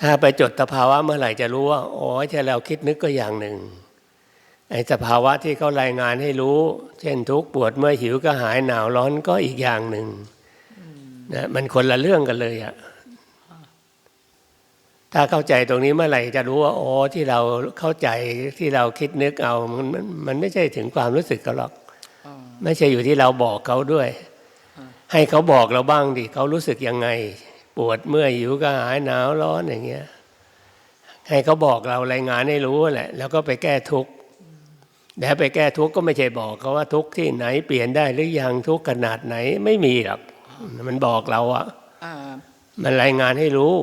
ถ้าไปจดสภาวะเมื่อไหร่จะรู้ว่าอ๋อที่เราคิดนึกก็อย่างหนึ่งไอ้สภาวะที่เขารายงานให้รู้ เช่นทุกข์ปวดเมื่อยหิวก็หายหนาวร้อนก็อีกอย่างหนึ่งนะมันคนละเรื่องกันเลยอะถ้าเข้าใจตรงนี้เมื่อไหร่จะรู้ว่าอ๋อที่เราเข้าใจที่เราคิดนึกเอามันมันมันไม่ใช่ถึงความรู้สึกเขาหรอกอ๋อไม่ใช่อยู่ที่เราบอกเขาด้วย ให้เขาบอกเราบ้างดิเขารู้สึกยังไง ปวดเมื่อยหิวก็หายหนาวร้อนอย่างเงี้ยให้เขาบอกเรารายงานให้รู้แหละ แล้วก็ไปแก้ทุกข์แล้วไปแก้ทุกข์ก็ไม่ใช่บอกเขาว่าทุกข์ที่ไหนเปลี่ยนได้หรือยังทุกข์ขนาดไหนไม่มีหรอกมันบอกเราอะอ่ามันรายงานให้รู้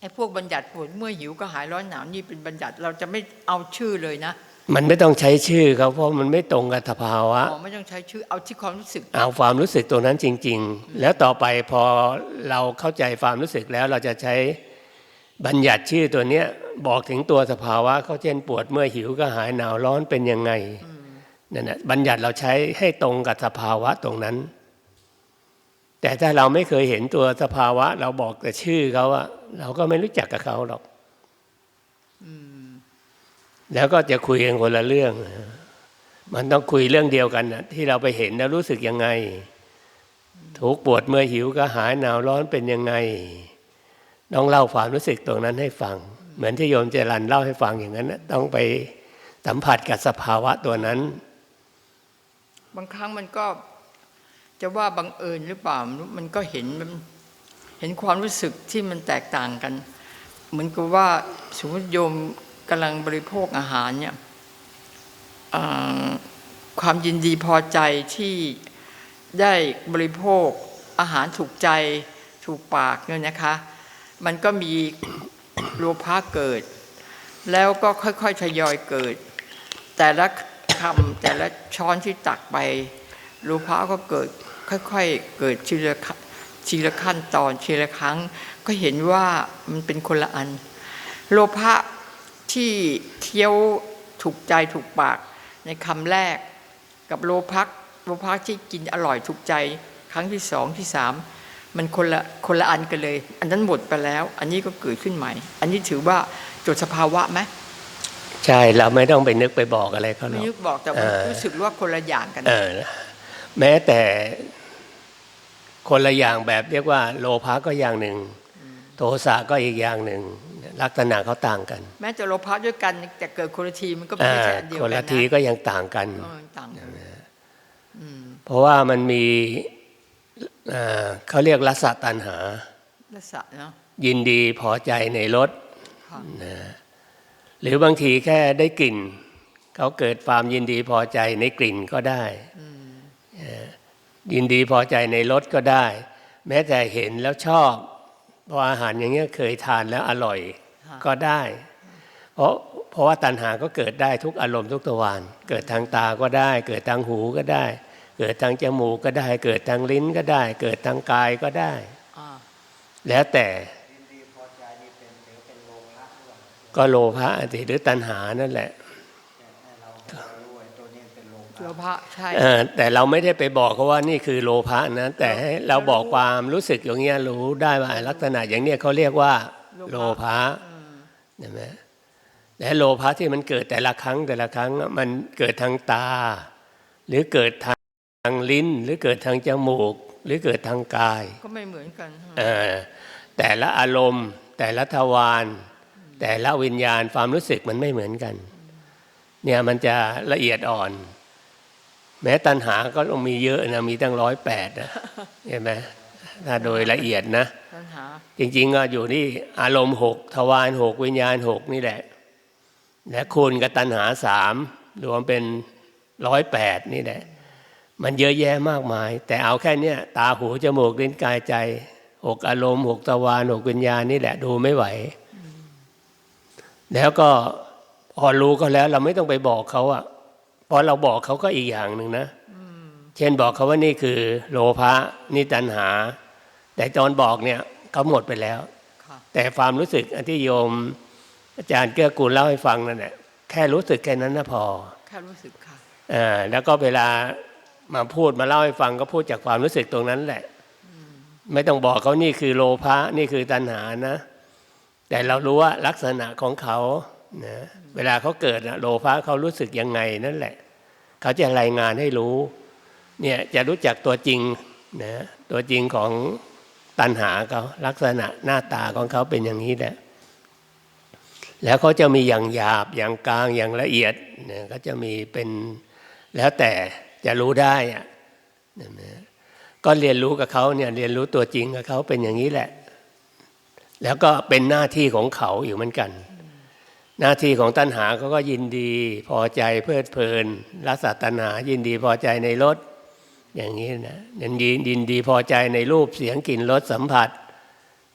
ไอ้พวกบัญญัติปวดเมื่อยหิวก็หายร้อนหนาวนี่เป็นบัญญัติเราจะไม่เอาชื่อเลยนะ มันไม่ต้องใช้ชื่อเขาเพราะมันไม่ตรงกับสภาวะ อ๋อไม่ต้องใช้ชื่อเอาที่ความรู้สึก เอาความรู้สึกตรงนั้นจริง ๆ แล้วต่อไปพอเราเข้าใจความรู้สึกแล้วเราจะใช้บัญญัติชื่อตัวเนี้ยบอกถึงตัวสภาวะเขาเช่นปวดเมื่อยหิวก็หายหนาวร้อนเป็นยังไงนั่นนะบัญญัติเราใช้ให้ตรงกับสภาวะตรงนั้น แต่ถ้าเราไม่เคยเห็นตัวสภาวะ เราบอกแต่ชื่อเขาอะเราก็ไม่รู้จักกับเขาหรอก แล้วก็จะคุยกันคนละเรื่อง มันต้องคุยเรื่องเดียวกันนะที่เราไปเห็นแล้วรู้สึกยังไงทุกปวดเมื่อหิวก็หายหนาวร้อนเป็นยังไงต้องเล่าความรู้สึกตรงนั้นให้ฟัง เหมือนที่โยมเจรันเล่าให้ฟังอย่างนั้นนะต้องไปสัมผัสกับสภาวะตัวนั้น บางครั้งมันก็จะว่าบังเอิญหรือเปล่ามันก็เห็นมันเห็นความรู้สึกที่มันแตกต่างกัน เหมือนกับว่าสมมติโยม กำลังบริโภคอาหารเนี่ยความยินดีพอใจที่ได้บริโภคอาหารถูกใจถูกปากเนี่ยนะคะ มันก็มีโลภะเกิด แล้วก็ค่อยๆทยอยเกิด แต่ละคำแต่ละช้อนที่ตักไปโลภะก็เกิดค่อยๆเกิดทีลคันทีละขั้นตอนทีละครั้ง ก็เห็นว่ามันเป็นคนละอัน โลภะ ที่เคี้ยวถูกใจถูกปากในคำแรก กับโลภะโลภะที่กินอร่อยถูกใจ ครั้งที่สองที่สามมันคนละคนละอันกันเลย อันนั้นหมดไปแล้ว อันนี้ก็เกิดขึ้นใหม่ อันนี้ถือว่าจดสภาวะไหมใช่เราไม่ต้องไปนึกไปบอกอะไรเขาหรไม่อกนึกบอกแต่เออรู้สึกว่าคนละอย่างกันเออแม้แต่คนละอย่างแบบเรียกว่า โลภะก็อย่างหนึ่ง โทสะก็อีกอย่างหนึ่ง ลักษณะเขาต่างกัน แม้จะโลภะด้วยกันแต่เกิดคนละทีมันก็ไม่อ่าใช่อันเดียวคนกัละนทีนะก็ยังต่างกันเออต่างกันอืมเพราะว่ามันมีอ่าเขาเรียกรสตัณหาลักษณะเนาะยินดีพอใจในรสค่ะนะหรือบางทีแค่ได้กลิ่น เขาเกิดความยินดีพอใจในกลิ่นก็ได้เอ่อยินดีพอใจในรสก็ได้ แม้แต่เห็นแล้วชอบเพราะอาหารอย่างเงี้ยเคยทานแล้วอร่อย ก็ได้ เพราะเพราะว่าตัณหาก็เกิดได้ทุกอารมณ์ทุกตะวันเกิดทางตาก็ได้ เกิดทางหูก็ได้ เกิดทางจมูกก็ได้ เกิดทางลิ้นก็ได้ เกิดทางกายก็ได้อ่าแล้วแต่ก็โลภะสิหรือตัณหานั่นแหละโลภะใช่เออแต่เราไม่ได้ไปบอกเขาว่านี่คือโลภะนะ แต่ให้เราบอกความรู้สึกอย่างเงี้ยรู้ได้ว่าลักษณะอย่างเนี้ยเขาเรียกว่า โลภะ เห็นไหมและโลภะที่มันเกิดแต่ละครั้งแต่ละครั้งมันเกิดทางตา หรือเกิดทางลิ้น หรือเกิดทางจมูก หรือเกิดทางกาย ก็ไม่เหมือนกันเอ่อแต่ละอารมณ์ แต่ละทวารแต่ละวิญญาณความรู้สึกมันไม่เหมือนกัน เนี่ยมันจะละเอียดอ่อน แม้ตัณหาก็ต้องมีเยอะนะมีตั้งร้อยแปดนะเห็นไหม ถ้าโดยละเอียดนะปัญหาจริงๆก็อยู่ที่อารมณ์หกทวารหกวิญญาณหกนี่แหละและคูณกับตัณหาสามรวมเป็นร้อยแปดนี่แหละ มันเยอะแยะมากมาย แต่เอาแค่เนี้ยตาหูจมูกลิ้นกายใจหกอารมณ์หกทวารหกวิญญาณนี่แหละดูไม่ไหว แล้วก็พอรู้ก็แล้ว เราไม่ต้องไปบอกเขาอะพอเราบอกเขาก็อีกอย่างหนึ่งนะเช่นบอกเขาว่านี่คือ โลภะนี่ตัณหา แต่ตอนบอกเนี่ยเขาหมดไปแล้วค่ะแต่ความรู้สึกอันที่โยม อาจารย์เกื้อกูลเล่าให้ฟังนั่นแหละแค่รู้สึกแค่นั้นนะพอแค่รู้สึกค่ะอ่าแล้วก็เวลามาพูดมาเล่าให้ฟังก็พูดจากความรู้สึกตรงนั้นแหละ ไม่ต้องบอกเขานี่คือโลภะนี่คือตัณหานะ แต่เรารู้ว่าลักษณะของเขานะเวลาเขาเกิดนะโลภะเขารู้สึกยังไงนั่นแหละ เขาจะรายงานให้รู้ เนี่ยจะรู้จักตัวจริงนะตัวจริงของ ตัณหาเขาลักษณะหน้าตาของเขาเป็นอย่างนี้แหละแล้วเขาจะมีอย่างหยาบอย่างกลางอย่างละเอียดเนี่ยก็จะมีเป็นแล้วแต่จะรู้ได้อะนะก็เรียนรู้กับเขาเนี่ยเรียนรู้ตัวจริงกับเขาเป็นอย่างนี้แหละ แล้วก็เป็นหน้าที่ของเขาอยู่เหมือนกัน หน้าที่ของตัณหาเขาก็ยินดีพอใจเพลิดเพลินรักษาตัณหายินดีพอใจในรส อย่างนี้นะยินดียินดีพอใจในรูปเสียงกลิ่นรสสัมผัส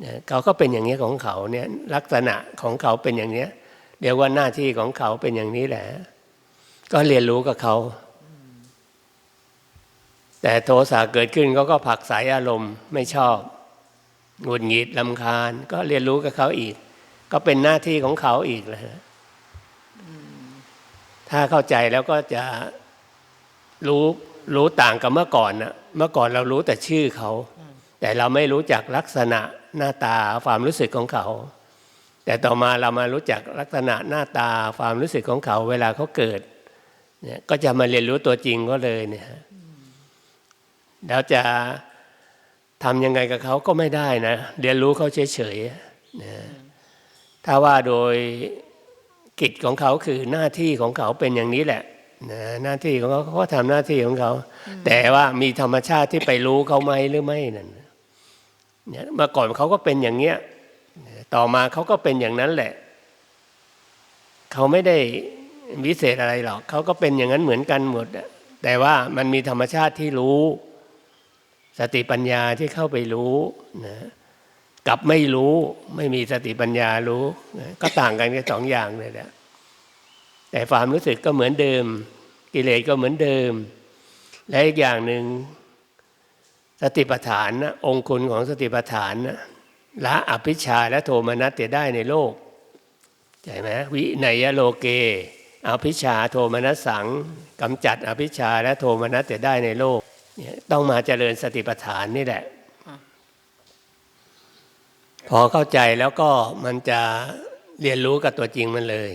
เนี่ยเขาก็เป็นอย่างนี้ของเขาเนี่ยลักษณะของเขาเป็นอย่างนี้เรียกว่าหน้าที่ของเขาเป็นอย่างนี้แหละ ก็เรียนรู้กับเขา แต่โทสะเกิดขึ้นเขาก็ผักสายอารมณ์ไม่ชอบหงุดหงิดลำคาญ ก็เรียนรู้กับเขาอีก ก็เป็นหน้าที่ของเขาอีกแหละถ้าเข้าใจแล้วก็จะรู้ รู้ต่างกับเมื่อก่อนนะเมื่อก่อนเรารู้แต่ชื่อเขา แต่เราไม่รู้จักลักษณะหน้าตาความรู้สึกของเขา แต่ต่อมาเรามารู้จักลักษณะหน้าตาความรู้สึกของเขา เวลาเขาเกิดเนี่ยก็จะมาเรียนรู้ตัวจริงก็เลยเนี่ยแล้วจะทำยังไงกับเขาก็ไม่ได้นะเรียนรู้เขาเฉยๆนะถ้าว่าโดยกิจของเขาคือหน้าที่ของเขาเป็นอย่างนี้แหละ นะหน้าที่ของเขาเขาก็ทำหน้าที่ของเขา แต่ว่ามีธรรมชาติที่ไปรู้เขาไหมหรือไม่นั่นเนี่ยเมื่อก่อนเขาก็เป็นอย่างเนี้ยต่อมาเขาก็เป็นอย่างนั้นแหละ เขาไม่ได้วิเศษอะไรหรอกเขาก็เป็นอย่างนั้นเหมือนกันหมดอะแต่ว่ามันมีธรรมชาติที่รู้ สติปัญญาที่เข้าไปรู้นะกับไม่รู้ ไม่มีสติปัญญารู้นะก็ต่างกันแค่สองอย่างเลยแหละ แต่ความรู้สึกก็เหมือนเดิม กิเลสก็เหมือนเดิม และอีกอย่างหนึ่งสติปัฏฐานนะองคุณของสติปัฏฐานนะละอภิชาและโทมนัสจะได้ในโลกใช่ไหมวิไนยโลเก อภิชาโทมนัสสังกำจัดอภิชาและโทมนัสจะได้ในโลกเนี่ยต้องมาเจริญสติปัฏฐานนี่แหละ พอเข้าใจแล้วก็มันจะเรียนรู้กับตัวจริงมันเลย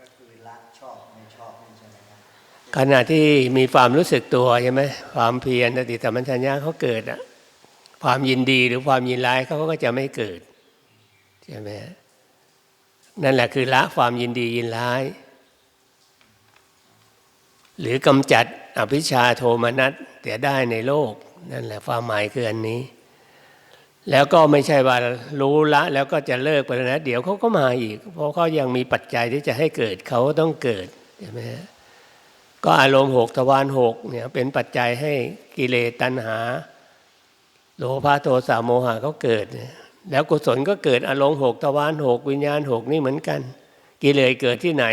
ก็คือละชอบไม่ชอบนี่ใช่ไหมครับ ขณะที่มีความรู้สึกตัวใช่ไหมความเพียรสติสัมปชัญญะเขาเกิดอะความยินดีหรือความยินร้ายเขาก็จะไม่เกิดใช่ไหมนั่นแหละคือละความยินดียินร้าย หรือกำจัดอภิชาโทมนัสเสียได้ในโลก นั่นแหละความหมายคืออันนี้ แล้วก็ไม่ใช่ว่ารู้ละแล้วก็จะเลิกไปแล้วนะเดี๋ยวเขาก็มาอีก เพราะเขายังมีปัจจัยที่จะให้เกิดเขาต้องเกิดใช่ไหมฮะ ก็อารมณ์หกทวารหกเนี่ยเป็นปัจจัยให้กิเลสตัณหาโลภะโทสะโมหะเขาเกิด แล้วกุศลก็เกิดอารมณ์หกทวารหกวิญญาณหกนี่เหมือนกัน กิเลสเกิดที่ไหน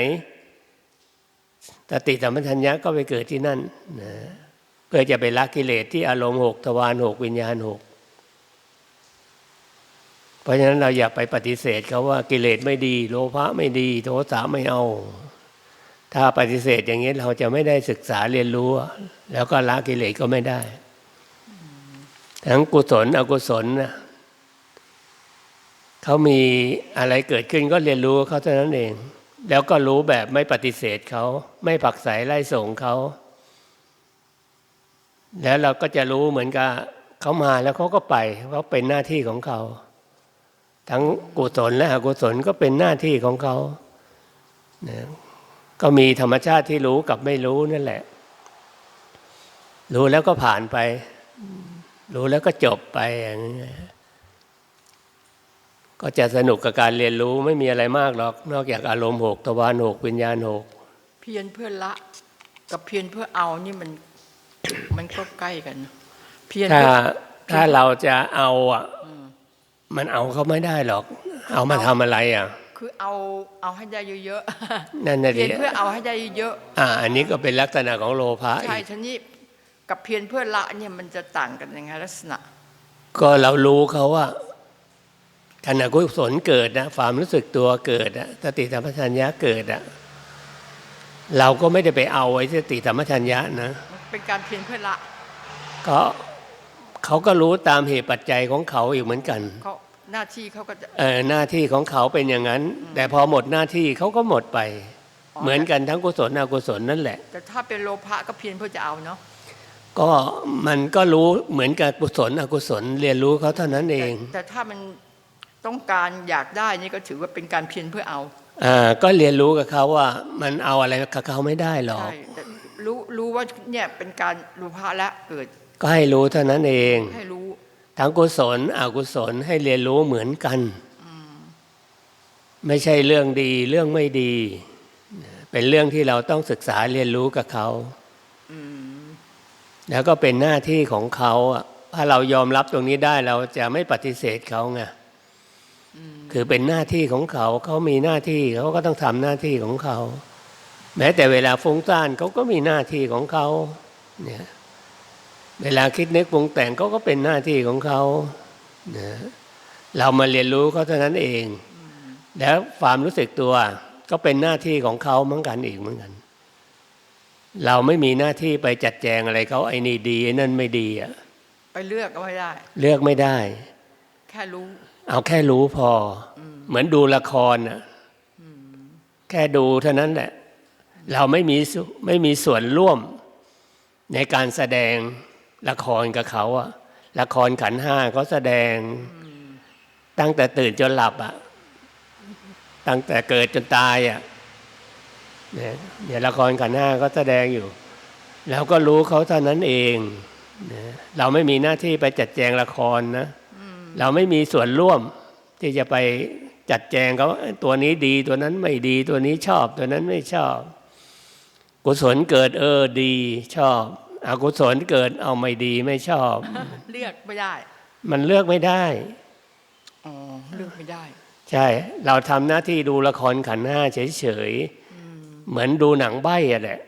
สติสัมปชัญญะก็ไปเกิดที่นั่นนะเพื่อจะไปละกิเลสที่อารมณ์หกทวารหกวิญญาณหกเพราะฉะนั้นเราอย่าไปปฏิเสธเขาว่ากิเลสไม่ดี โลภะไม่ดี โทสะไม่เอา ถ้าปฏิเสธอย่างนี้เราจะไม่ได้ศึกษาเรียนรู้ แล้วก็ละกิเลสก็ไม่ได้ ทั้งกุศลอกุศลนะเขามีอะไรเกิดขึ้นก็เรียนรู้เขาเท่านั้นเอง แล้วก็รู้แบบไม่ปฏิเสธเขาไม่ผักใสไล่ส่งเขา แล้วเราก็จะรู้เหมือนกับเขามาแล้วเขาก็ไปเขาเป็นหน้าที่ของเขา ทั้งกุศลและอกุศลก็เป็นหน้าที่ของเขานะ ก็มีธรรมชาติที่รู้กับไม่รู้นั่นแหละ รู้แล้วก็ผ่านไป รู้แล้วก็จบไปอย่างนี้ก็จะสนุกกับการเรียนรู้ไม่มีอะไรมากหรอก นอกจากอารมณ์หกทวารหกวิญญาณหกเพียรเพื่อละ กับเพียรเพื่อเอานี่มันมันก็ใกล้กันนะเพียรถ้าเพื่อถ้าเราจะเอาอะมันเอาเขาไม่ได้หรอก เอามาทำอะไรอะ คือเอาเอาให้ได้เยอะนั่นน่ะๆเพีดิยรเพื่อเอาให้ได้เยอะอ่า อันนี้ก็เป็นลักษณะของโลภะใช่อีกทีนี้กับเพียรเพื่อละเนี่ยมันจะต่างกันยังไงลักษณะ ก็เรารู้เขาว่าขณะกุศลเกิดนะความรู้สึกตัวเกิดอะสติสัมปชัญญะเกิดอะเราก็ไม่ได้ไปเอาไว้สติสัมปชัญญะนะมันเป็นการเพียรเพื่อละก็เขาก็รู้ตามเหตุปัจจัยของเขาอีกเหมือนกันเขา หน้าที่เขาก็จะเออหน้าที่ของเขาเป็นอย่างนั้น แต่พอหมดหน้าที่เขาก็หมดไปอ๋อเหมือนกันทั้งกุศลอกุศลนั่นแหละ แต่ถ้าเป็นโลภะก็เพียรเพื่อจะเอาเนาะก็มันก็รู้เหมือนกับกุศลอกุศลเรียนรู้เขาเท่านั้นเอง แต่แต่ถ้ามันต้องการอยากได้นี่ก็ถือว่าเป็นการเพียรเพื่อเอาอ่าก็เรียนรู้กับเขาว่ามันเอาอะไรกับเขาไม่ได้หรอกใช่แต่รู้รู้ว่าเนี่ยเป็นการโลภะและเกิด ก็ให้รู้เท่านั้นเองให้รู้ ทั้งกุศลอกุศลให้เรียนรู้เหมือนกัน ไม่ใช่เรื่องดีเรื่องไม่ดี เป็นเรื่องที่เราต้องศึกษาเรียนรู้กับเขาอืมแล้วก็เป็นหน้าที่ของเขาอะถ้าเรายอมรับตรงนี้ได้เราจะไม่ปฏิเสธเขาไงคือเป็นหน้าที่ของเขาเขามีหน้าที่เขาก็ต้องทำหน้าที่ของเขา แม้แต่เวลาฟุ้งซ่านเขาก็มีหน้าที่ของเขาเนี่ย เวลาคิดนึกปรุงแต่งเขาก็เป็นหน้าที่ของเขานะเรามาเรียนรู้เขาเท่านั้นเอง แล้วความรู้สึกตัวก็เป็นหน้าที่ของเขาเหมือนกันอีกเหมือนกัน เราไม่มีหน้าที่ไปจัดแจงอะไรเขาไอ้นี่ดีไอ้นั่นไม่ดีอะไปเลือกก็ไม่ได้ เลือกไม่ได้ แค่รู้ เอาแค่รู้พออเหมือนดูละครน่ะแค่ดูเท่านั้นแหละ เราไม่มีส่วไม่มีส่วนร่วมในการแสดง ละครกับเขาอะละครขันห้าเขาแสดง ตั้งแต่ตื่นจนหลับอะตั้งแต่เกิดจนตายอะเนี่ยละครขันห้าก็แสดงอยู่แล้วก็รู้เขาเท่านั้นเองเราไม่มีหน้าที่ไปจัดแจงละครนะเราไม่มีส่วนร่วมที่จะไปจัดแจงเขาตัวนี้ดีตัวนั้นไม่ดีตัวนี้ชอบตัวนั้นไม่ชอบ กุศลเกิดเออดีชอบ อกุศลเกิดเอาไม่ดีไม่ชอบ เลือกไม่ได้ มันเลือกไม่ได้อ๋อเลือกไม่ได้ ใช่ เราทำหน้าที่ดูละครขันธ์ห้าเฉยๆเหมือนดูหนังใบ้อะแหละ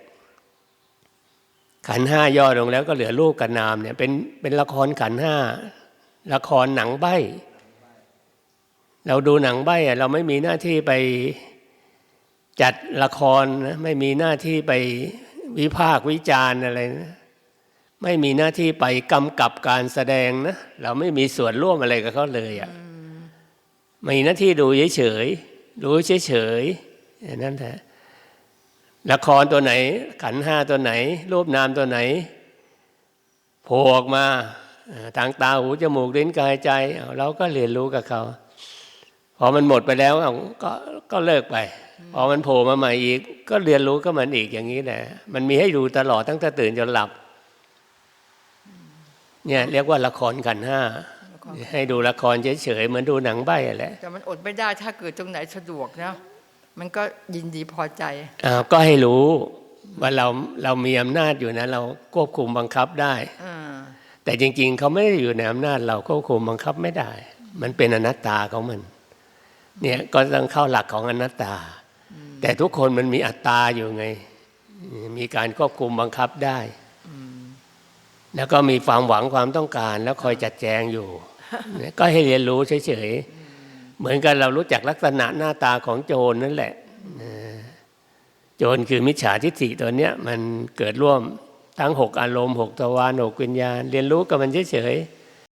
ขันธ์ห้าย่อลงแล้วก็เหลือรูปกับนามเนี่ยเป็นเป็นละครขันธ์ห้าละครหนังใบ้เราดูหนังใบ้อะเราไม่มีหน้าที่ไปจัดละครนะไม่มีหน้าที่ไปวิพากษ์วิจารณ์อะไรนะ ไม่มีหน้าที่ไปกำกับการแสดงนะ เราไม่มีส่วนร่วมอะไรกับเขาเลยอะมีหน้าที่ดูเฉยๆดูเฉยๆอย่างนั้นแหละละครตัวไหน ขันธ์ห้าตัวไหน รูปนามตัวไหนโผล่ออกมาเอ่อทางตาหูจมูกลิ้นกายใจเอาเราก็เรียนรู้กับเขาพอมันหมดไปแล้วเอาก็ก็เลิกไปพอมันโผล่มาใหม่อีก ก็เรียนรู้ก็มันอีกอย่างนี้แหละมันมีให้ดูตลอดตั้งแต่ตื่นจนหลับ เนี่ยเรียกว่าละครขันธ์ห้าละครให้ดูละครเฉยๆเหมือนดูหนังใบ้อะแหละแต่มันอดไม่ได้ถ้าเกิดตรงไหนสะดวกนะมันก็ยินดีพอใจอ้าวก็ให้รู้ว่าเราเรามีอำนาจอยู่นะ เราควบคุมบังคับได้อ่าแต่จริง ๆ เขาไม่ได้อยู่ในอำนาจเราควบคุมบังคับไม่ได้ มันเป็นอนัตตาของมัน เนี่ยก็ต้องเข้าหลักของอนัตตา แต่ทุกคนมันมีอัตตาอยู่ไง มีการควบคุมบังคับได้ แล้วก็มีความหวังความต้องการ แล้วคอยจัดแจงอยู่ ก็ให้เรียนรู้เฉยๆเหมือนกันเรารู้จักลักษณะหน้าตาของโจรนั่นแหละโจรคือมิจฉาทิฏฐิตัวเนี้ยมันเกิดร่วมทั้งหกอารมณ์หกทวารหกวิญญาณ เรียนรู้กับมันเฉยๆ